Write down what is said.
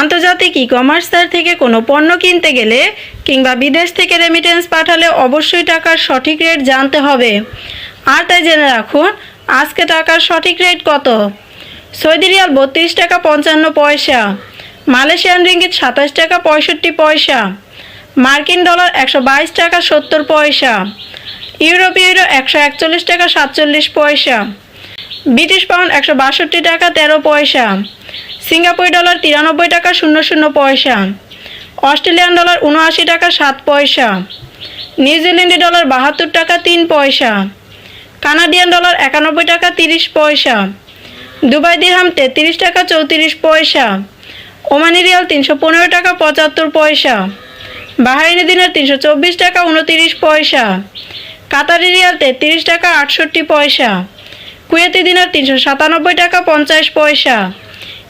আন্তর্জাতিক e commerce থেকে কোনো পণ্য কিনতে গেলে কিংবা বিদেশ থেকে রেমিটেন্স পাঠালে অবশ্যই টাকার সঠিক রেট জানতে হবে। আর তাই জেনে রাখুন, আজকে টাকার সঠিক রেট কত? সৌদি রিয়াল বত্রিশ টাকা পঞ্চান্ন পয়সা, মালয়েশিয়ান রিঙ্গিত সাতাশ টাকা পঁয়ষট্টি পয়সা, মার্কিন ডলার একশো বাইশ টাকা সত্তর পয়সা, ইউরোপীয় ইউরো একশো একচল্লিশ টাকা সাতচল্লিশ পয়সা, ব্রিটিশ পাউন্ড একশো বাষট্টি টাকা তেরো পয়সা সিঙ্গাপুর ডলার তিরানব্বই টাকা শূন্য শূন্য পয়সা। অস্ট্রেলিয়ান ডলার উনআশি টাকা সাত পয়সা। নিউজিল্যান্ডি ডলার বাহাত্তর টাকা তিন পয়সা। কানাডিয়ান ডলার একানব্বই টাকা তিরিশ পয়সা। দুবাই দিরহাম তেত্রিশ টাকা চৌত্রিশ পয়সা। ওমানি রিয়াল তিনশো পনেরো টাকা পঁচাত্তর পয়সা। বাহারিনি দিনের তিনশো চব্বিশ টাকা উনতিরিশ পয়সা। কাতারি রিয়াল তেত্রিশ টাকা আটষট্টি পয়সা। কুয়েতি দিনের তিনশো সাতানব্বই টাকা পঞ্চাশ পয়সা।